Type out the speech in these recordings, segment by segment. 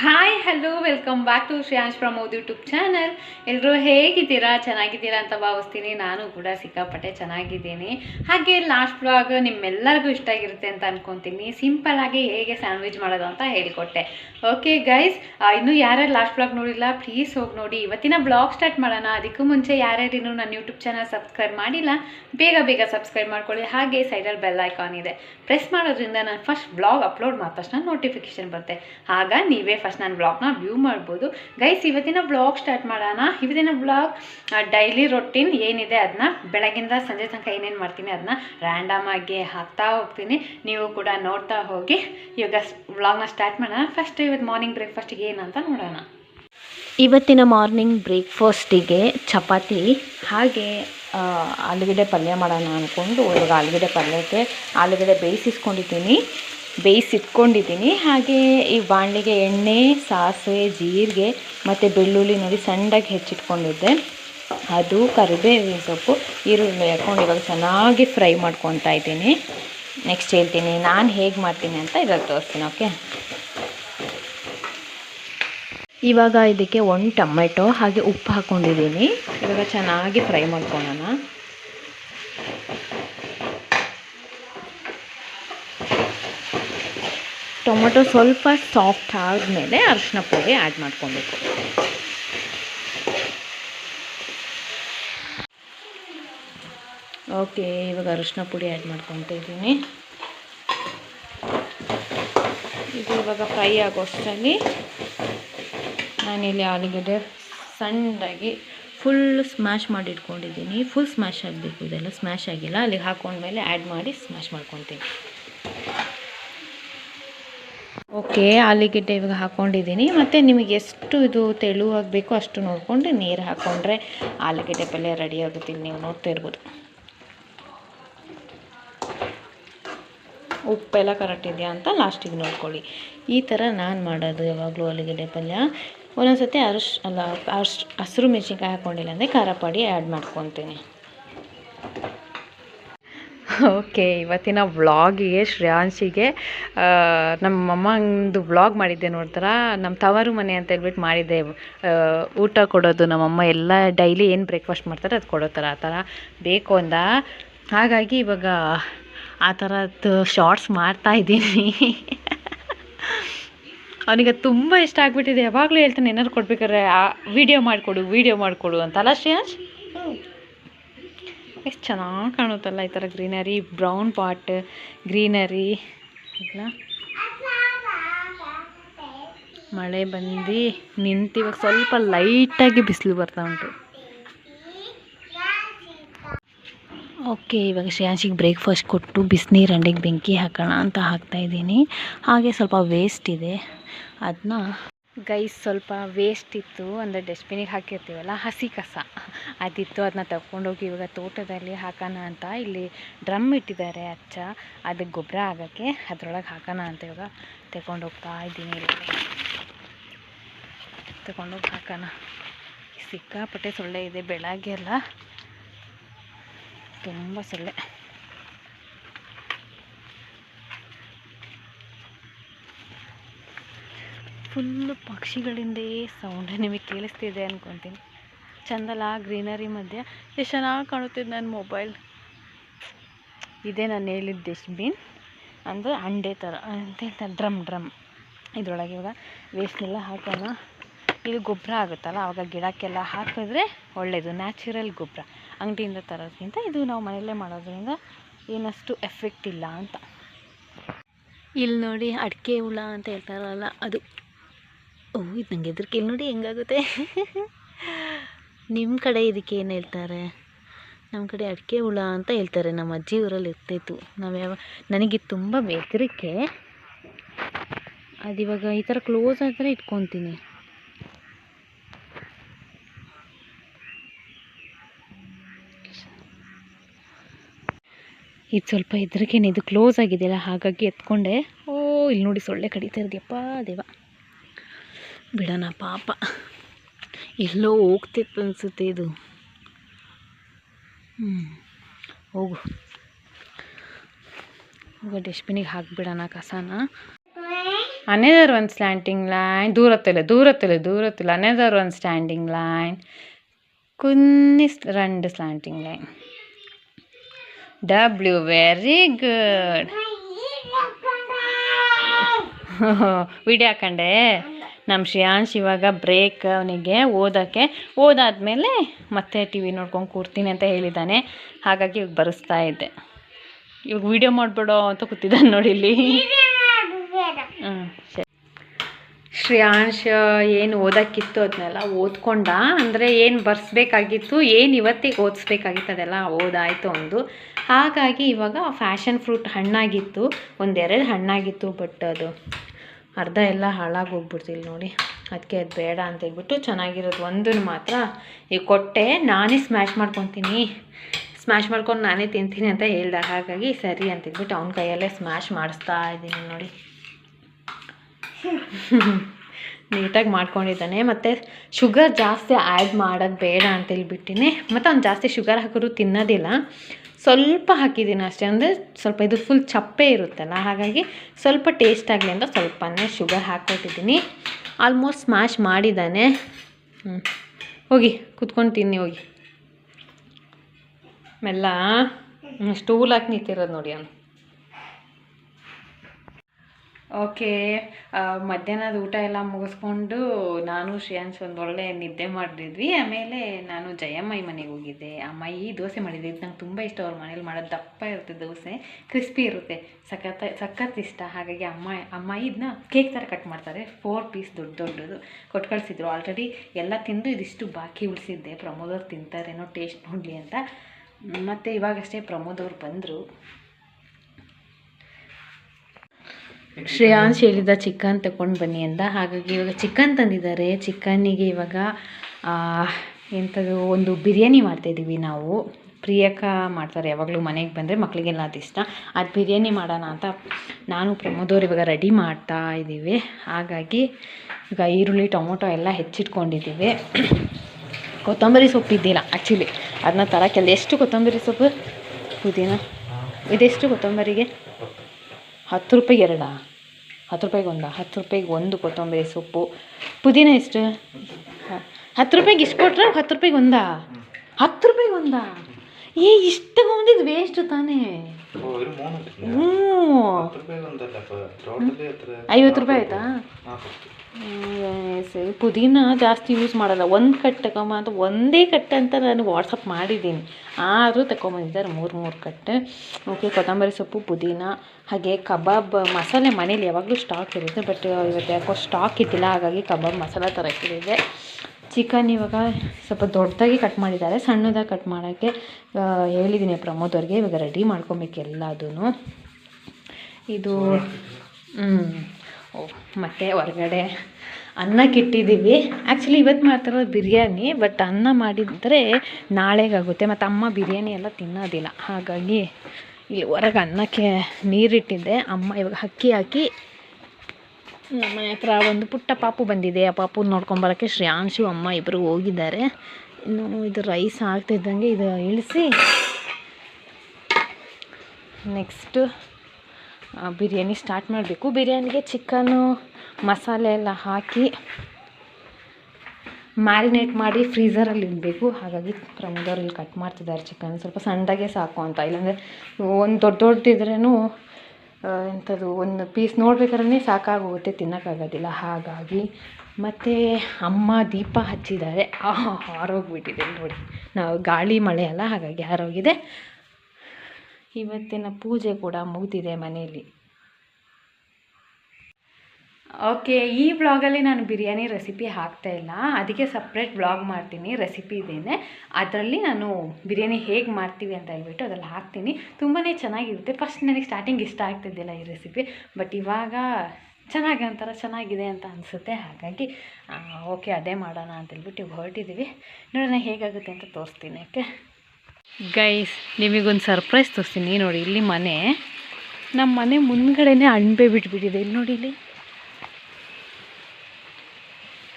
Hi hello welcome back to Shreyansh Pramod YouTube channel ಎಲ್ಲರೂ ಹೇಗಿದ್ದೀರಾ? ಚೆನ್ನಾಗಿದ್ದೀರಾ ಅಂತ ಭಾವಿಸ್ತೀನಿ. ನಾನು ಕೂಡ ಸಿಕ್ಕಾಪಟ್ಟೆ ಚೆನ್ನಾಗಿದ್ದೀನಿ. ಹಾಗೆ ಲಾಸ್ಟ್ ಬ್ಲಾಗ್ ನಿಮ್ಮೆಲ್ಲರಿಗೂ ಇಷ್ಟ ಆಗಿರುತ್ತೆ ಅಂತ ಅನ್ಕೊತೀನಿ. ಸಿಂಪಲ್ ಆಗಿ ಹೇಗೆ ಸ್ಯಾಂಡ್ವಿಚ್ ಮಾಡೋದು ಅಂತ ಹೇಳಿಕೊಟ್ಟೆ. ಓಕೆ ಗೈಸ್ ಇನ್ನೂ ಯಾರ್ಯಾರು ಲಾಸ್ಟ್ ಬ್ಲಾಗ್ ನೋಡಿಲ್ಲ ಪ್ಲೀಸ್ ಹೋಗಿ ನೋಡಿ. ಇವತ್ತಿನ ಬ್ಲಾಗ್ ಸ್ಟಾರ್ಟ್ ಮಾಡೋಣ. ಅದಕ್ಕೂ ಮುಂಚೆ ಯಾರ್ಯಾರಿನ್ನೂ ನನ್ನ ಯೂಟ್ಯೂಬ್ ಚಾನಲ್ ಸಬ್ಸ್ಕ್ರೈಬ್ ಮಾಡಿಲ್ಲ, ಬೇಗ ಬೇಗ ಸಬ್ಸ್ಕ್ರೈಬ್ ಮಾಡ್ಕೊಳ್ಳಿ. ಹಾಗೆ ಸೈಡಲ್ಲಿ ಬೆಲ್ ಐಕಾನ್ ಇದೆ. ಪ್ರೆಸ್ ಮಾಡೋದ್ರಿಂದ ನಾನು ಫಸ್ಟ್ ಬ್ಲಾಗ್ ಅಪ್ಲೋಡ್ ಮಾಡಿದ ತಕ್ಷಣ ನೋಟಿಫಿಕೇಶನ್ ಬರುತ್ತೆ. ಆಗ ನೀವೇ ಫಸ್ಟ್ ನಾನು ಬ್ಲಾಗ್ನ ವ್ಯೂ ಮಾಡ್ಬೋದು. ಗೈಸ್ ಇವತ್ತಿನ ಬ್ಲಾಗ್ ಸ್ಟಾರ್ಟ್ ಮಾಡೋಣ. ಇವತ್ತಿನ ಬ್ಲಾಗ್ ಡೈಲಿ ರೊಟೀನ್ ಏನಿದೆ ಅದನ್ನ ಬೆಳಗಿಂದ ಸಂಜೆ ತನಕ ಏನೇನು ಮಾಡ್ತೀನಿ ಅದನ್ನ ರ್ಯಾಂಡಮ್ ಆಗಿ ಹಾಕ್ತಾ ಹೋಗ್ತೀನಿ. ನೀವು ಕೂಡ ನೋಡ್ತಾ ಹೋಗಿ ಇವಾಗ ಬ್ಲಾಗ್ನ ಸ್ಟಾರ್ಟ್ ಮಾಡೋಣ. ಫಸ್ಟ್ ಇವತ್ತು ಮಾರ್ನಿಂಗ್ ಬ್ರೇಕ್ಫಾಸ್ಟಿಗೆ ಏನಂತ ನೋಡೋಣ. ಇವತ್ತಿನ ಮಾರ್ನಿಂಗ್ ಬ್ರೇಕ್ಫಾಸ್ಟಿಗೆ ಚಪಾತಿ, ಹಾಗೆ ಆಲೂಗಡ್ಡೆ ಪಲ್ಯ ಮಾಡೋಣ ಅಂದ್ಕೊಂಡು ಇವಾಗ ಆಲೂಗಡ್ಡೆ ಪಲ್ಯಕ್ಕೆ ಆಲೂಗಡ್ಡೆ ಬೇಯಿಸಿಸ್ಕೊಂಡಿದ್ದೀನಿ. ಬೇಯಿಸಿಟ್ಕೊಂಡಿದ್ದೀನಿ. ಹಾಗೆ ಈ ಬಾಣಲೆಗೆ ಎಣ್ಣೆ, ಸಾಸಿವೆ, ಜೀರಿಗೆ ಮತ್ತು ಬೆಳ್ಳುಳ್ಳಿ ನೋಡಿ ಸಣ್ಣಗೆ ಹೆಚ್ಚಿಟ್ಕೊಂಡಿದ್ದೆ. ಅದು ಕರಿಬೇವಿನ ಸೊಪ್ಪು, ಈರುಳ್ಳಿ ಹಾಕ್ಕೊಂಡು ಇವಾಗ ಚೆನ್ನಾಗಿ ಫ್ರೈ ಮಾಡ್ಕೊತಾ ಇದ್ದೀನಿ. ನೆಕ್ಸ್ಟ್ ಹೇಳ್ತೀನಿ, ನಾನು ಹೇಗೆ ಮಾಡ್ತೀನಿ ಅಂತ ಇವಾಗ ತೋರಿಸ್ತೀನಿ, ಓಕೆ? ಇವಾಗ ಇದಕ್ಕೆ ಒಂದು ಟೊಮೆಟೊ ಹಾಗೆ ಉಪ್ಪು ಹಾಕ್ಕೊಂಡಿದ್ದೀನಿ. ಇವಾಗ ಚೆನ್ನಾಗಿ ಫ್ರೈ ಮಾಡ್ಕೊಳ್ಳೋಣ. ಟೊಮೆಟೊ ಸ್ವಲ್ಪ ಸಾಫ್ಟ್ ಆದಮೇಲೆ ಅರಿಶಿನ ಪುಡಿ ಆ್ಯಡ್ ಮಾಡ್ಕೊಬೇಕು. ಓಕೆ ಇವಾಗ ಅರಿಶಿನ ಪುಡಿ ಆ್ಯಡ್ ಮಾಡ್ಕೊತಾ ಇದ್ದೀನಿ. ಇದು ಇವಾಗ ಫ್ರೈ ಆಗೋಷ್ಟರಲ್ಲಿ ನಾನಿಲ್ಲಿ ಆಲೂಗಡ್ಡೆ ಸಣ್ಣದಾಗಿ ಫುಲ್ ಸ್ಮ್ಯಾಶ್ ಮಾಡಿ ಇಟ್ಕೊಂಡಿದ್ದೀನಿ ಫುಲ್ ಸ್ಮ್ಯಾಶ್ ಆಗಬೇಕು, ಇದೆಲ್ಲ ಸ್ಮ್ಯಾಶ್ ಆಗಿಲ್ಲ. ಅಲ್ಲಿಗೆ ಹಾಕೊಂಡ್ಮೇಲೆ ಆ್ಯಡ್ ಮಾಡಿ ಸ್ಮ್ಯಾಶ್ ಮಾಡ್ಕೊತೀನಿ ಓಕೆ ಆಲೂಗಡ್ಡೆ ಇವಾಗ ಹಾಕ್ಕೊಂಡಿದ್ದೀನಿ ಮತ್ತು ನಿಮಗೆ ಎಷ್ಟು ಇದು ತೆಳುವಾಗಬೇಕು ಅಷ್ಟು ನೋಡಿಕೊಂಡು ನೀರು ಹಾಕ್ಕೊಂಡ್ರೆ ಆಲೂಗಡ್ಡೆ ಪಲ್ಯ ರೆಡಿ ಆಗುತ್ತೆ ನೀವು ನೋಡ್ತಾ ಇರ್ಬೋದು. ಉಪ್ಪೆಲ್ಲ ಕರೆಕ್ಟ್ ಇದೆಯಾ ಅಂತ ಲಾಸ್ಟಿಗೆ ನೋಡ್ಕೊಳ್ಳಿ. ಈ ಥರ ನಾನು ಮಾಡೋದು ಯಾವಾಗಲೂ ಆಲೂಗಡ್ಡೆ ಪಲ್ಯ ಒಂದೊಂದು ಸತಿ ಅರಶ್ ಅಲ್ಲ, ಅರ್ಶ್ ಹಸಿರು ಮೆಣಸಿನ್ಕಾಯಿ ಹಾಕ್ಕೊಂಡಿಲ್ಲ ಅಂದರೆ ಖಾರ ಪಾಡಿ ಆ್ಯಡ್ ಮಾಡ್ಕೊತೀನಿ. ಓಕೆ, ಇವತ್ತಿನ ವ್ಲಾಗಿಗೆ, ಶ್ರೇಯಾಂಶಿಗೆ ನಮ್ಮ ಅಮ್ಮಂದು ವ್ಲಾಗ್ ಮಾಡಿದ್ದೆ ನೋಡ್ತಾರ? ನಮ್ಮ ತವರು ಮನೆ ಅಂತ ಹೇಳ್ಬಿಟ್ಟು ಮಾಡಿದ್ದೆ. ಊಟ ಕೊಡೋದು, ನಮ್ಮಮ್ಮ ಎಲ್ಲ ಡೈಲಿ ಏನು ಬ್ರೇಕ್ಫಾಸ್ಟ್ ಮಾಡ್ತಾರೆ ಅದು ಕೊಡೋ ಥರ, ಆ ಥರ ಬೇಕು ಅಂದ. ಹಾಗಾಗಿ ಇವಾಗ ಆ ಥರದ್ದು ಶಾರ್ಟ್ಸ್ ಮಾಡ್ತಾ ಇದ್ದೀನಿ. ಅವನಿಗೆ ತುಂಬ ಇಷ್ಟ ಆಗಿಬಿಟ್ಟಿದೆ. ಯಾವಾಗಲೂ ಹೇಳ್ತಾನೆ, ಏನಾದ್ರು ಕೊಡ್ಬೇಕಾದ್ರೆ, ಆ ವಿಡಿಯೋ ಮಾಡಿಕೊಡು ವಿಡಿಯೋ ಮಾಡಿಕೊಡು ಅಂತಲ್ಲ ಶ್ರೇಯಾಂಶ್? ಎಷ್ಟು ಚೆನ್ನಾಗಿ ಕಾಣುತ್ತಲ್ಲ ಈ ಥರ ಗ್ರೀನರಿ, ಬ್ರೌನ್ ಪಾಟ್, ಗ್ರೀನರಿ. ಎಲ್ಲ ಮಳೆ ಬಂದು ನಿಂತಿವಾಗ ಸ್ವಲ್ಪ ಲೈಟಾಗಿ ಬಿಸಿಲು ಬರ್ತಾ ಉಂಟು. ಓಕೆ ಇವಾಗ ಶ್ರೇಯಾಂಶಿಗೆ ಬ್ರೇಕ್ಫಾಸ್ಟ್ ಕೊಟ್ಟು ಬಿಸಿನೀರು, ಅಂಡಿಗೆ ಬೆಂಕಿ ಹಾಕೋಣ ಅಂತ ಹಾಕ್ತಾಯಿದ್ದೀನಿ ಹಾಗೆ ಸ್ವಲ್ಪ ವೇಸ್ಟ್ ಇದೆ. ಅದನ್ನ ಗೈಸ್ ಸ್ವಲ್ಪ ವೇಸ್ಟ್ ಇತ್ತು, ಅಂದರೆ ಡಸ್ಟ್ಬಿನಿಗೆ ಹಾಕಿರ್ತೀವಲ್ಲ, ಹಸಿ ಕಸ. ಅದಿತ್ತು ಅದನ್ನ ತಗೊಂಡೋಗಿ ಇವಾಗ ತೋಟದಲ್ಲಿ ಹಾಕೋಣ ಅಂತ ಇಲ್ಲಿ ಡ್ರಮ್ ಇಟ್ಟಿದ್ದಾರೆ ಅಚ್ಚ. ಅದಕ್ಕೆ ಗೊಬ್ಬರ ಆಗೋಕ್ಕೆ ಅದರೊಳಗೆ ಹಾಕೋಣ ಅಂತ ಇವಾಗ ತಗೊಂಡೋಗ್ತಾ ಇದ್ದೀನಿ ತಗೊಂಡೋಗಿ ಹಾಕೋಣ. ಸಿಕ್ಕಾಪಟ್ಟೆ ಸೊಳ್ಳೆ ಇದೆ, ಬೆಳಗ್ಗೆ ಎಲ್ಲ. ತುಂಬ ಸೊಳ್ಳೆ. ಫುಲ್ಲು ಪಕ್ಷಿಗಳಿಂದೇ ಸೌಂಡ್ ನಿಮಗೆ ಕೇಳಿಸ್ತಿದೆ ಅಂದ್ಕೊತೀನಿ ಚಂದಲ್ಲ ಗ್ರೀನರಿ ಮಧ್ಯೆ ಎಷ್ಟು ಚೆನ್ನಾಗಿ ಕಾಣುತ್ತಿದ್ದು ನನ್ನ ಮೊಬೈಲ್ ಇದೇ ನಾನು ಹೇಳಿದ ಡಸ್ಟ್ಬಿನ್ ಅಂದರೆ ಅಂಡೆ ಥರ ಅಂತ ಡ್ರಮ್ ಡ್ರಮ್. ಇದರೊಳಗೆ ಇವಾಗ ವೇಸ್ಟ್ನೆಲ್ಲ ಹಾಕೋಣ. ಇದು ಗೊಬ್ಬರ ಆಗುತ್ತಲ್ಲ ಆವಾಗ ಗಿಡಕ್ಕೆಲ್ಲ ಹಾಕಿದ್ರೆ ಒಳ್ಳೆಯದು ನ್ಯಾಚುರಲ್ ಗೊಬ್ಬರ. ಅಂಗಡಿಯಿಂದ ತರೋದ್ಕಿಂತ ಇದು ನಾವು ಮನೆಯಲ್ಲೇ ಮಾಡೋದ್ರಿಂದ ಏನಷ್ಟು ಎಫೆಕ್ಟ್ ಇಲ್ಲ ಅಂತ. ಇಲ್ಲಿ ನೋಡಿ ಅಡಿಕೆ ಹುಳ ಅಂತ ಹೇಳ್ತಾರಲ್ಲ, ಅದು ಓ, ಇದು ನಂಗೆ ಇಲ್ಲಿ ನೋಡಿ ಹೆಂಗಾಗುತ್ತೆ? ನಿಮ್ಮ ಕಡೆ ಇದಕ್ಕೆ ಏನು ಹೇಳ್ತಾರೆ? ನಮ್ಮ ಕಡೆ ಅಡಿಕೆ ಹುಳ ಅಂತ ಹೇಳ್ತಾರೆ, ನಮ್ಮ ಅಜ್ಜಿ ಊರಲ್ಲಿ ಇರ್ತಿತ್ತು. ನಾವು ಯಾವ, ನನಗೆ ತುಂಬ ಬೆದರಿಕೆ. ಅದಿವಾಗ ಈ ಥರ ಕ್ಲೋಸ್ ಆದರೆ ಇಟ್ಕೊತೀನಿ. ಇದು ಸ್ವಲ್ಪ ಹೆದರಿಕೆನೇ ಇದು ಕ್ಲೋಸ್ ಆಗಿದೆಯಲ್ಲ, ಹಾಗಾಗಿ ಎತ್ಕೊಂಡೆ. ಓ ಇಲ್ಲಿ ನೋಡಿ ಸೊಳ್ಳೆ ಕಡಿತಾ ಇರೋದಪ್ಪ ದೇವ. ಬಿಡೋಣ ಪಾಪ. ಎಲ್ಲೋ ಹೋಗ್ತಿತ್ತು ಅನಿಸುತ್ತೆ ಇದು. ಹ್ಞೂ ಹೋಗು. ಹೋಗೋ ಡಸ್ಟ್ಬಿನಿಗೆ ಹಾಕಿಬಿಡೋಣ ಕಸನ. ಅನೇದರ್ ಒಂದು ಸ್ಟ್ಯಾಂಡಿಂಗ್ ಲೈನ್ ದೂರತ್ತಿಲ್ಲ ದೂರತ್ತಿಲ್ಲ ದೂರತ್ತಿಲ್ಲ ಅನೇದರ್ ಒಂದು ಸ್ಟ್ಯಾಂಡಿಂಗ್ ಲೈನ್ ಕುನ್ನಿ ರಂಡು slanting line W very good video ಹಾಕೊಂಡೆ? ನಮ್ಮ ಶ್ರೇಯಾಂಶ್ ಇವಾಗ ಬ್ರೇಕ್ ಅವನಿಗೆ ಓದೋಕ್ಕೆ. ಓದಾದಮೇಲೆ ಮತ್ತೆ ಟಿ ವಿ ನೋಡ್ಕೊಂಡು ಕೂರ್ತೀನಿ ಅಂತ ಹೇಳಿದ್ದಾನೆ ಹಾಗಾಗಿ ಇವಾಗ ಬರೆಸ್ತಾ ಇದ್ದೆ. ಇವಾಗ ವಿಡಿಯೋ ಮಾಡಿಬಿಡೋ ಅಂತ ಕೂತಿದ್ದಾನೆ ನೋಡಿ ಇಲ್ಲಿ. ಏನು ಓದೋಕ್ಕಿತ್ತು ಅದನ್ನೆಲ್ಲ ಓದ್ಕೊಂಡ. ಅಂದರೆ ಏನು ಬರೆಸ್ಬೇಕಾಗಿತ್ತು, ಏನು ಇವತ್ತಿಗೆ ಓದಿಸ್ಬೇಕಾಗಿತ್ತು ಅದೆಲ್ಲ ಓದಾಯಿತು ಒಂದು ಹಾಗಾಗಿ ಇವಾಗ ಫ್ಯಾಷನ್ ಫ್ರೂಟ್ ಹಣ್ಣಾಗಿತ್ತು. ಒಂದೆರಡು ಹಣ್ಣಾಗಿತ್ತು ಬಟ್ ಅದು. ಅರ್ಧ ಎಲ್ಲ ಹಾಳಾಗಿ ಹೋಗ್ಬಿಡ್ತಿಲ್ಲ ನೋಡಿ. ಅದಕ್ಕೆ ಅದು ಬೇಡ ಅಂತ ಹೇಳ್ಬಿಟ್ಟು ಚೆನ್ನಾಗಿರೋದು ಒಂದನ್ನು ಮಾತ್ರ ಈಗ ಕೊಟ್ಟೆ ನಾನೇ ಸ್ಮ್ಯಾಶ್ ಮಾಡ್ಕೊತೀನಿ. ಸ್ಮ್ಯಾಶ್ ಮಾಡ್ಕೊಂಡು ನಾನೇ ತಿಂತೀನಿ ಅಂತ ಹೇಳ್ದೆ. ಹಾಗಾಗಿ ಸರಿ ಅಂತ ಹೇಳ್ಬಿಟ್ಟು ಅವ್ನ ಕೈಯಲ್ಲೇ ಸ್ಮ್ಯಾಶ್ ಮಾಡಿಸ್ತಾ ಇದ್ದೀನಿ ನೋಡಿ. ನೀಟಾಗಿ ಮಾಡ್ಕೊಂಡಿದ್ದಾನೆ. ಮತ್ತು ಶುಗರ್ ಜಾಸ್ತಿ ಆ್ಯಡ್ ಮಾಡೋದು ಬೇಡ ಅಂತ ಹೇಳ್ಬಿಟ್ಟಿನಿ. ಮತ್ತು ಅವ್ನು ಜಾಸ್ತಿ ಶುಗರ್ ಹಾಕಿದ್ರು ತಿನ್ನೋದಿಲ್ಲ. ಸ್ವಲ್ಪ ಹಾಕಿದ್ದೀನಿ ಅಷ್ಟೇ. ಅಂದರೆ ಸ್ವಲ್ಪ ಇದು ಫುಲ್ ಚಪ್ಪೆ ಇರುತ್ತಲ್ಲ, ಹಾಗಾಗಿ ಸ್ವಲ್ಪ ಟೇಸ್ಟ್ ಆಗಲಿ ಅಂತ ಸ್ವಲ್ಪನೇ ಶುಗರ್ ಹಾಕ್ಕೊಟ್ಟಿದ್ದೀನಿ ಆಲ್ಮೋಸ್ಟ್ ಸ್ಮ್ಯಾಶ್ ಮಾಡಿದ್ದಾನೆ. ಹೋಗಿ, ಕುತ್ಕೊಂಡು ತಿನ್ನಿ, ಹೋಗಿ. ಮೆಲ್ಲ. ಸ್ಟೂಲ್ ಹಾಕಿ ನಿಂತಿರೋದು ನೋಡಿ ಅವನು. ಓಕೆ ಮಧ್ಯಾಹ್ನದ ಊಟ ಎಲ್ಲ ಮುಗಿಸ್ಕೊಂಡು ನಾನು ಶ್ರೇಯಾಂಶ್ ಒಂದು ಒಳ್ಳೆ ನಿದ್ದೆ ಮಾಡಿದ್ವಿ ಆಮೇಲೆ ನಾನು ಜಯಮ್ಮೈ ಮನೆಗೆ ಹೋಗಿದ್ದೆ. ಅಮ್ಮಾಯಿ ದೋಸೆ ಮಾಡಿದ್ದೆ ಇದು ನಂಗೆ ತುಂಬ ಇಷ್ಟ. ಅವ್ರ ಮನೇಲಿ ಮಾಡೋದು ದಪ್ಪ ಇರುತ್ತೆ ದೋಸೆ. ಕ್ರಿಸ್ಪಿ ಇರುತ್ತೆ. ಸಖತ್ ಸಖತ್ ಇಷ್ಟ. ಹಾಗಾಗಿ ಅಮ್ಮ ಅಮ್ಮಾಯಿ ಇದನ್ನ ಕೇಕ್ ಥರ ಕಟ್ ಮಾಡ್ತಾರೆ. ಫೋರ್ ಪೀಸ್ ದೊಡ್ಡ ದೊಡ್ಡದು. ಕೊಟ್ಟು ಕಳಿಸಿದ್ರು ಆಲ್ರೆಡಿ ಎಲ್ಲ ತಿಂದು ಇದಿಷ್ಟು ಬಾಕಿ ಉಳಿಸಿದ್ದೆ. ಪ್ರಮೋದವ್ರು ತಿಂತಾರೇನೋ ಟೇಸ್ಟ್ ನೋಡಲಿ ಅಂತ. ಮತ್ತು ಇವಾಗಷ್ಟೇ ಪ್ರಮೋದವ್ರು ಬಂದರು. ಶ್ರೇಯಾಂಶ್ ಹೇಳಿದ ಚಿಕನ್ ತಗೊಂಡು ಬನ್ನಿ ಅಂತ ಹಾಗಾಗಿ ಇವಾಗ ಚಿಕನ್ ತಂದಿದ್ದಾರೆ. ಚಿಕನ್ನಿಗೆ ಇವಾಗ ಎಂಥದ್ದು ಒಂದು ಬಿರಿಯಾನಿ ಮಾಡ್ತಾಯಿದ್ದೀವಿ ನಾವು. ಪ್ರಿಯಕಾ ಮಾಡ್ತಾರೆ. ಯಾವಾಗಲೂ ಮನೆಗೆ ಬಂದರೆ ಮಕ್ಕಳಿಗೆಲ್ಲ ಅದು ಇಷ್ಟ. ಅದು ಬಿರಿಯಾನಿ ಮಾಡೋಣ ಅಂತ ನಾನು ಪ್ರಮೋದವ್ರು ಇವಾಗ ರೆಡಿ ಮಾಡ್ತಾ ಇದ್ದೀವಿ. ಹಾಗಾಗಿ ಈಗ ಈರುಳ್ಳಿ, ಟೊಮೊಟೊ ಎಲ್ಲ ಹೆಚ್ಚಿಟ್ಕೊಂಡಿದ್ದೀವಿ. ಕೊತ್ತಂಬರಿ ಸೊಪ್ಪು ಇದ್ದಿಲ್ಲ ಆ್ಯಕ್ಚುಲಿ ಅದನ್ನ ತರಕ್ಕೆಲ್ಲ ಎಷ್ಟು ಕೊತ್ತಂಬರಿ ಸೊಪ್ಪು? ಪುದೀನ? ಇದೆಷ್ಟು ಕೊತ್ತಂಬರಿಗೆ? ಹತ್ತು ರೂಪಾಯಿಗೆ ಎರಡಾ ಹತ್ತು ರೂಪಾಯಿಗೆ ಒಂದಾ ಹತ್ತು ರೂಪಾಯಿಗೆ ಒಂದು ಕೊತ್ತಂಬರಿ ಸೊಪ್ಪು. ಪುದೀನ ಎಷ್ಟು? ಹತ್ತು ರೂಪಾಯಿಗೆ ಇಷ್ಟು ಕೊಟ್ರೆ ಹತ್ತು ರೂಪಾಯಿಗೆ ಒಂದಾ? ಹತ್ತು ರೂಪಾಯಿಗೆ ಒಂದಾ? ಏ ಇಷ್ಟು ತಗೊಂಡಿದ್ದು ವೇಸ್ಟ್ ತಾನೇ. ಹ್ಞೂ ಐವತ್ತು ರೂಪಾಯಿ ಆಯಿತಾ? ಪುದೀನ ಜಾಸ್ತಿ ಯೂಸ್ ಮಾಡಲ್ಲ. ಒಂದು ಕಟ್ ತಗೊಂಬ ಅಂತ ಒಂದೇ ಕಟ್ ಅಂತ ನಾನು ವಾಟ್ಸಪ್ ಮಾಡಿದ್ದೀನಿ. ಆದರೂ ತಗೊಂಬಂದಿದ್ದಾರೆ ಮೂರು ಮೂರು ಕಟ್ ಓಕೆ ಕೊತ್ತಂಬರಿ ಸೊಪ್ಪು ಪುದೀನ ಹಾಗೆ ಕಬಾಬ್ ಮಸಾಲೆ ಮನೇಲಿ ಯಾವಾಗಲೂ ಸ್ಟಾಕ್ ಇರುತ್ತೆ ಬಟ್ ಇವತ್ತು ಯಾಕೋ ಸ್ಟಾಕ್ ಇದ್ದಿಲ್ಲ ಹಾಗಾಗಿ ಕಬಾಬ್ ಮಸಾಲ ತರಕಿದೆ ಚಿಕನ್ ಇವಾಗ ಸ್ವಲ್ಪ ದೊಡ್ಡದಾಗಿ ಕಟ್ ಮಾಡಿದ್ದಾರೆ ಸಣ್ಣದಾಗಿ ಕಟ್ ಮಾಡೋಕ್ಕೆ ಹೇಳಿದ್ದೀನಿ ಪ್ರಮೋದ್ ಅವ್ರಿಗೆ ಇವಾಗ ರೆಡಿ ಮಾಡ್ಕೊಬೇಕು ಎಲ್ಲದೂ ಇದು ಹ್ಞೂ ಮತ್ತು ಹೊರಗಡೆ ಅನ್ನಕ್ಕೆ ಇಟ್ಟಿದ್ದೀವಿ ಆ್ಯಕ್ಚುಲಿ ಇವತ್ತು ಮಾಡ್ತಿರೋದು ಬಿರಿಯಾನಿ ಬಟ್ ಅನ್ನ ಮಾಡಿದರೆ ನಾಳೆಗಾಗುತ್ತೆ. ಮತ್ತು ಅಮ್ಮ ಬಿರಿಯಾನಿ ಎಲ್ಲ ತಿನ್ನೋದಿಲ್ಲ. ಹಾಗಾಗಿ ಇಲ್ಲಿ ಹೊರಗೆ ಅನ್ನಕ್ಕೆ ನೀರಿಟ್ಟಿದ್ದೆ. ಅಮ್ಮ ಇವಾಗ ಅಕ್ಕಿ ಹಾಕಿ ನಮ್ಮ ಹತ್ರ ಒಂದು ಪುಟ್ಟ ಪಾಪು ಬಂದಿದೆ. ಆ ಪಾಪು ನೋಡ್ಕೊಂಬರೋಕ್ಕೆ ಶ್ರೇಯಾಂಶು, ಅಮ್ಮ ಇಬ್ಬರು ಹೋಗಿದ್ದಾರೆ. ಇನ್ನು ಇದು ರೈಸ್ ಆಗ್ತಿದ್ದಂಗೆ ಇದು ಇಳಿಸಿ ನೆಕ್ಸ್ಟು ಬಿರಿಯಾನಿ ಸ್ಟಾರ್ಟ್ ಮಾಡಬೇಕು. ಬಿರಿಯಾನಿಗೆ ಚಿಕನ್ನು ಮಸಾಲೆ ಎಲ್ಲ ಹಾಕಿ ಮ್ಯಾರಿನೇಟ್ ಮಾಡಿ ಫ್ರೀಝರಲ್ಲಿ ಇಡಬೇಕು. ಹಾಗಾಗಿ ಪ್ರಮೋದವ್ರು ಇಲ್ಲಿ ಕಟ್ ಮಾಡ್ತಿದ್ದಾರೆ ಚಿಕನ್ ಸ್ವಲ್ಪ ಸಣ್ಣದಾಗೆ ಸಾಕು ಅಂತ. ಇಲ್ಲಾಂದರೆ ಒಂದು ದೊಡ್ಡ ದೊಡ್ಡದಿದ್ರೂ ಎಂಥದ್ದು ಒಂದು ಪೀಸ್ ನೋಡ್ಬೇಕಾದ್ರೆ ಸಾಕಾಗೋಗುತ್ತೆ, ತಿನ್ನೋಕ್ಕಾಗೋದಿಲ್ಲ. ಹಾಗಾಗಿ ಮತ್ತು ಅಮ್ಮ ದೀಪ ಹಚ್ಚಿದ್ದಾರೆ. ಆಹಾ ಹಾರೋಗ್ಬಿಟ್ಟಿದೆ ನೋಡಿ. ನಾವು ಗಾಳಿ ಮಳೆ ಅಲ್ಲ, ಹಾಗಾಗಿ ಹಾರೋಗಿದೆ ಇವತ್ತಿನ ಪೂಜೆ ಕೂಡ ಮುಗಿದಿದೆ ಮನೆಯಲ್ಲಿ. ಓಕೆ, ಈ ಬ್ಲಾಗಲ್ಲಿ ನಾನು ಬಿರಿಯಾನಿ ರೆಸಿಪಿ ಹಾಕ್ತಾ ಇಲ್ಲ. ಅದಕ್ಕೆ ಸಪ್ರೇಟ್ ಬ್ಲಾಗ್ ಮಾಡ್ತೀನಿ ರೆಸಿಪಿ ಇದೇನೆ. ಅದರಲ್ಲಿ ನಾನು ಬಿರಿಯಾನಿ ಹೇಗೆ ಮಾಡ್ತೀವಿ ಅಂತ ಹೇಳ್ಬಿಟ್ಟು ಅದರಲ್ಲಿ ಹಾಕ್ತೀನಿ. ತುಂಬಾ ಚೆನ್ನಾಗಿರುತ್ತೆ. ಫಸ್ಟ್ ನನಗೆ ಸ್ಟಾರ್ಟಿಂಗ್ ಇಷ್ಟ ಆಗ್ತಿದ್ದಿಲ್ಲ ಈ ರೆಸಿಪಿ ಬಟ್ ಇವಾಗ ಚೆನ್ನಾಗಿ ಒಂಥರ ಚೆನ್ನಾಗಿದೆ ಅಂತ ಅನಿಸುತ್ತೆ. ಹಾಗಾಗಿ ಓಕೆ, ಅದೇ ಮಾಡೋಣ ಅಂತ ಇವಾಗ ಹೊರಟಿದ್ದೀವಿ. ನೋಡೋಣ ಹೇಗಾಗುತ್ತೆ ಅಂತ ತೋರಿಸ್ತೀನಿ, ಓಕೆ? ಗೈಸ್ ನಿಮಗೊಂದು ಸರ್ಪ್ರೈಸ್ ತೋರಿಸ್ತೀನಿ. ನೋಡಿ, ಇಲ್ಲಿ ಮನೆ. ನಮ್ಮ ಮನೆ ಮುಂದ್ಗಡೆನೇ ಅಣಬೆ ಬಿಟ್ಬಿಟ್ಟಿದೆ. ಇಲ್ಲಿ ನೋಡಿ ಇಲ್ಲಿ.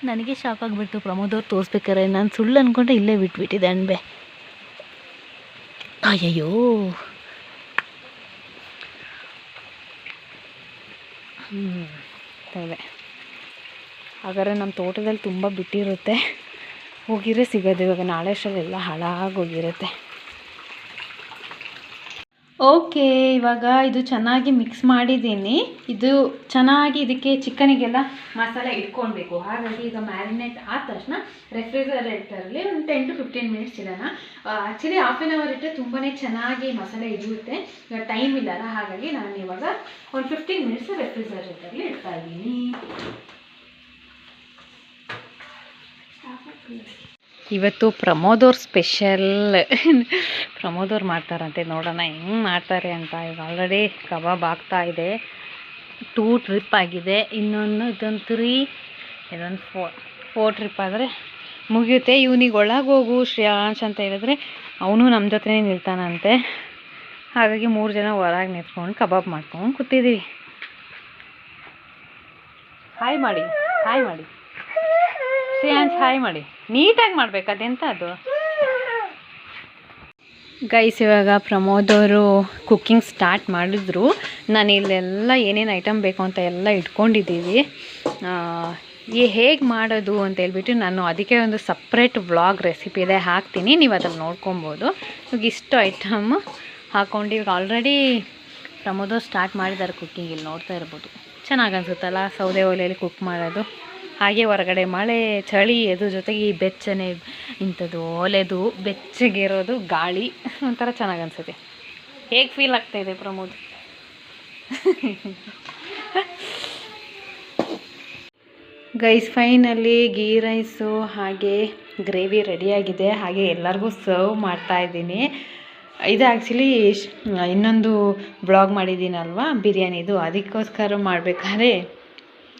ನನಗೆ ಶಾಕ್ ಆಗಿಬಿಡ್ತು. ಪ್ರಮೋದ್ ಅವ್ರು ತೋರಿಸ್ಬೇಕಾರೆ ನಾನು ಸುಳ್ಳು ಅಂದ್ಕೊಂಡೆ ಇಲ್ಲೇ ಬಿಟ್ಬಿಟ್ಟಿದೆ ಅಣಬೆ ಅಯ್ಯಯ್ಯೋ. ಹ್ಞೂ ಹಾಗಾದ್ರೆ ನಮ್ಮ ತೋಟದಲ್ಲಿ ತುಂಬ ಬಿಟ್ಟಿರುತ್ತೆ. ಹೋಗಿರೇ ಸಿಗೋದು. ಇವಾಗ ನಾಳೆ ಅಷ್ಟರಲ್ಲೆಲ್ಲ ಹಾಳಾಗೋಗಿರುತ್ತೆ. ಓಕೆ, ಇವಾಗ ಇದು ಚೆನ್ನಾಗಿ ಮಿಕ್ಸ್ ಮಾಡಿದ್ದೀನಿ. ಇದು ಚೆನ್ನಾಗಿ ಇದಕ್ಕೆ ಚಿಕನಿಗೆಲ್ಲ ಮಸಾಲೆ ಇಟ್ಕೊಳ್ಬೇಕು. ಹಾಗಾಗಿ ಈಗ ಮ್ಯಾರಿನೇಟ್ ಆದ ತಕ್ಷಣ ರೆಫ್ರಿಜರೇಟರಲ್ಲಿ ಒಂದು ಟೆನ್ ಟು ಫಿಫ್ಟೀನ್ ಮಿನಿಟ್ಸ್ ಇಡೋಣ. ಆ್ಯಕ್ಚುಲಿ ಹಾಫ್ ಆನ್ ಅವರ್ ಇಟ್ಟರೆ ತುಂಬಾ ಚೆನ್ನಾಗಿ ಮಸಾಲೆ ಹಿಡಿಯುತ್ತೆ. ಇವಾಗ ಟೈಮ್ ಇಲ್ಲಲ್ಲ, ಹಾಗಾಗಿ ನಾನು ಇವಾಗ ಒಂದು ಫಿಫ್ಟೀನ್ ಮಿನಿಟ್ಸ್ ರೆಫ್ರಿಜರೇಟರಲ್ಲಿ ಇಡ್ತಾ ಇದ್ದೀನಿ. ಇವತ್ತು ಪ್ರಮೋದವ್ರ ಸ್ಪೆಷಲ್. ಪ್ರಮೋದವ್ರು ಮಾಡ್ತಾರಂತೆ, ನೋಡೋಣ ಹೆಂಗೆ ಮಾಡ್ತಾರೆ ಅಂತ. ಈಗ ಆಲ್ರೆಡಿ ಕಬಾಬ್ ಆಗ್ತಾ ಇದೆ. ಟೂ ಟ್ರಿಪ್ ಆಗಿದೆ. ಇನ್ನೊಂದು, ಇದೊಂದು ತ್ರೀ ಇದೊಂದು ಫೋರ್ ಫೋರ್ ಟ್ರಿಪ್ ಆದರೆ ಮುಗಿಯುತ್ತೆ. ಇವನಿಗೆ ಒಳಗೆ ಹೋಗು ಶ್ರೇಯಾಂಶ್ ಅಂತ ಹೇಳಿದ್ರೆ ಅವನು ನಮ್ಮ ಜೊತೆನೇ ನಿಲ್ತಾನಂತೆ. ಹಾಗಾಗಿ ಮೂರು ಜನ ಹೊರಗೆ ನಿಂತ್ಕೊಂಡು ಕಬಾಬ್ ಮಾಡ್ಕೊಂಡು ಕೂತಿದ್ದೀವಿ ಹಾಯ್ ಮಾಡಿ ಹಾಯ್ ಮಾಡಿ ಶ್ರೇಯಾಂಶ್ ಹಾಯ್ ಮಾಡಿ. ನೀಟಾಗಿ ಮಾಡ್ಬೇಕು ಅದೆಂತ ಅದು? ಗೈಸ್ ಇವಾಗ ಪ್ರಮೋದ್ ಅವರು ಕುಕ್ಕಿಂಗ್ ಸ್ಟಾರ್ಟ್ ಮಾಡಿದ್ರು. ನಾನು ಇಲ್ಲೆಲ್ಲ ಏನೇನು ಐಟಮ್ ಬೇಕು ಅಂತ ಎಲ್ಲ ಇಟ್ಕೊಂಡಿದ್ದೀವಿ. ಈ ಹೇಗೆ ಮಾಡೋದು ಅಂತ ಹೇಳ್ಬಿಟ್ಟು ನಾನು ಅದಕ್ಕೆ ಒಂದು ಸಪ್ರೇಟ್ ವ್ಲಾಗ್ ರೆಸಿಪಿ ಇದೆ ಹಾಕ್ತೀನಿ. ನೀವು ಅದನ್ನು ನೋಡ್ಕೊಬೋದು. ಇವಾಗ ಇಷ್ಟು ಐಟಮ್ ಹಾಕ್ಕೊಂಡು ಇವಾಗ ಆಲ್ರೆಡಿ ಪ್ರಮೋದ್ ಸ್ಟಾರ್ಟ್ ಮಾಡಿದ್ದಾರೆ ಕುಕ್ಕಿಂಗ್ ಇಲ್ಲಿ ನೋಡ್ತಾ ಇರ್ಬೋದು. ಚೆನ್ನಾಗಿ ಅನಿಸುತ್ತಲ್ಲ ಸೌದೆ ಒಲೆಯಲ್ಲಿ ಕುಕ್ ಮಾಡೋದು? ಹಾಗೆ ಹೊರಗಡೆ ಮಳೆ, ಚಳಿ ಅದ್ರ ಜೊತೆಗೆ ಈ ಬೆಚ್ಚನೆ, ಇಂಥದ್ದು ಒಲೆದು, ಬೆಚ್ಚಗಿರೋದು ಗಾಳಿ, ಒಂಥರ ಚೆನ್ನಾಗಿ ಅನ್ಸುತ್ತೆ. ಹೇಗೆ ಫೀಲ್ ಆಗ್ತಾ ಇದೆ Pramod? Guys finally ghee rice ಹಾಗೆ ಗ್ರೇವಿ ರೆಡಿಯಾಗಿದೆ. ಹಾಗೆ ಎಲ್ಲರಿಗೂ ಸರ್ವ್ ಮಾಡ್ತಾ ಇದ್ದೀನಿ. ಇದು ಆ್ಯಕ್ಚುಲಿ ಇನ್ನೊಂದು ಬ್ಲಾಗ್ ಮಾಡಿದ್ದೀನಲ್ವಾ? ಬಿರಿಯಾನಿದು. ಅದಕ್ಕೋಸ್ಕರ ಮಾಡಬೇಕಾದ್ರೆ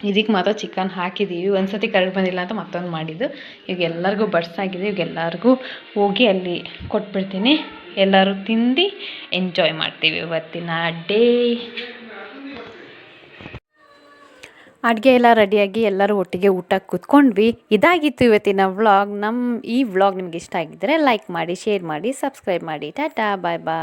ಇದಕ್ಕೆ ಮಾತ್ರ ಚಿಕನ್ ಹಾಕಿದ್ದೀವಿ ಒಂದು ಸತಿ ಕರೆಕ್ಟ್ ಬಂದಿಲ್ಲ ಅಂತ ಮತ್ತೊಂದು ಮಾಡಿದ್ದು. ಈಗ ಎಲ್ಲರಿಗೂ ಬಡ್ಸಾಗಿದೆ ಈಗ ಎಲ್ಲರಿಗೂ ಹೋಗಿ ಅಲ್ಲಿ ಕೊಟ್ಬಿಡ್ತೀನಿ. ಎಲ್ಲರೂ ತಿಂದು ಎಂಜಾಯ್ ಮಾಡ್ತೀವಿ ಇವತ್ತಿನ ಡೇ ಅಡುಗೆ ಎಲ್ಲ ರೆಡಿಯಾಗಿ ಎಲ್ಲರೂ ಒಟ್ಟಿಗೆ ಊಟಕ್ಕೆ ಕೂತ್ಕೊಂಡ್ವಿ. ಇದಾಗಿತ್ತು ಇವತ್ತಿನ ವ್ಲಾಗ್ ನಮ್ಮ ಈ ವ್ಲಾಗ್ ನಿಮ್ಗೆ ಇಷ್ಟ ಆಗಿದ್ದರೆ ಲೈಕ್ ಮಾಡಿ ಶೇರ್ ಮಾಡಿ ಸಬ್ಸ್ಕ್ರೈಬ್ ಮಾಡಿ. ಟಾಟಾ ಬಾಯ್ ಬಾಯ್